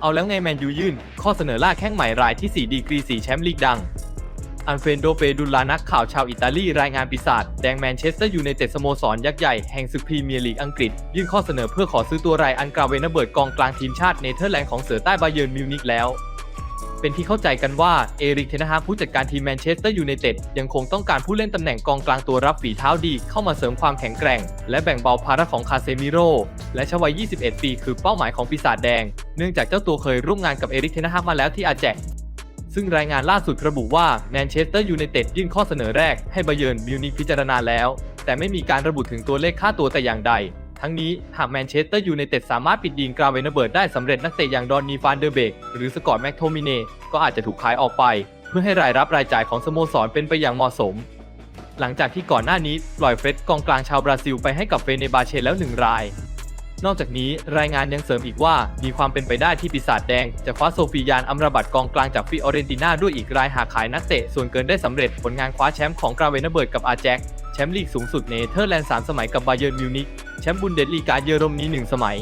เอาแล้วไงแมนยูยื่น ข้อเสนอล่าแข้งใหม่รายที่ 4 ดีกรี4แชมป์ลีกดัง อันเฟนโดเปดุลานักข่าวชาวอิตาลีรายงานปีศาจแดงแมนเชสเตอร์ยูไนเต็ดสโมสรยักษ์ใหญ่แห่งศึกพรีเมียร์ลีกอังกฤษ ยื่นข้อเสนอเพื่อขอซื้อตัวรายอันกราเวนเบิร์ตกองกลางทีมชาติเนเธอร์แลนด์ของเสือใต้บาเยิร์นมิวนิกแล้วเป็นที่เข้าใจกันว่าเอริกเทนฮาผู้จัดการทีมแมนเชสเตอร์ยูไนเต็ดยังคงต้องการผู้เล่นตำแหน่งกองกลางตัวรับฝีเท้าดีเข้ามาเสริมความแข็งแกร่ง และแบ่งเบาภาระของคาเซมิโร และชวัย 21 ปีคือเป้าหมายของปีศาจแดง เนื่องจากเจ้าตัวเคยร่วมงานกับเอริกเทนฮากมาแล้วที่อาแจกซึ่งรายงานล่าสุดระบุว่าแมนเชสเตอร์ยูไนเต็ดยื่นข้อเสนอแรกให้บาเยิร์นมิวนิกพิจารณาแล้ว แต่ไม่มีการระบุถึงตัวเลขค่าตัวแต่อย่างใด ทั้งนี้หากแมนเชสเตอร์ยูไนเต็ดสามารถปิดดีลกราเวนเบิร์ดได้สำเร็จนักเตะอย่างดอนนีฟานเดอร์เบกหรือสกอตแม็กโทมิเนก็อาจจะถูกขายออกไป เพื่อให้รายรับรายจ่ายของสโมสรเป็นไปอย่างเหมาะสม หลังจากที่ก่อนหน้านี้ปล่อยเฟร็ดกองกลางชาวบราซิลไปให้กับเฟเนบาเชแล้วหนึ่งราย นอกจากนี้รายงานยังเสริมอีกว่า มีความเป็นไปได้ที่ปีศาจแดง จะคว้าโซฟียานอัมราบัตกองกลางจากฟิออเรนติน่าด้วยอีกรายหากขายนักเตะส่วนเกินได้สำเร็จผลงานคว้าแชมป์ของกราเวนเบิร์ดกับอาแจ็คแชมป์ลีกสูงสุดเนเธอร์แลนด์3สมัยกับบาเยิร์นมิวนิกแชมป์บุนเดสลีกาเยอรมนี1สมัย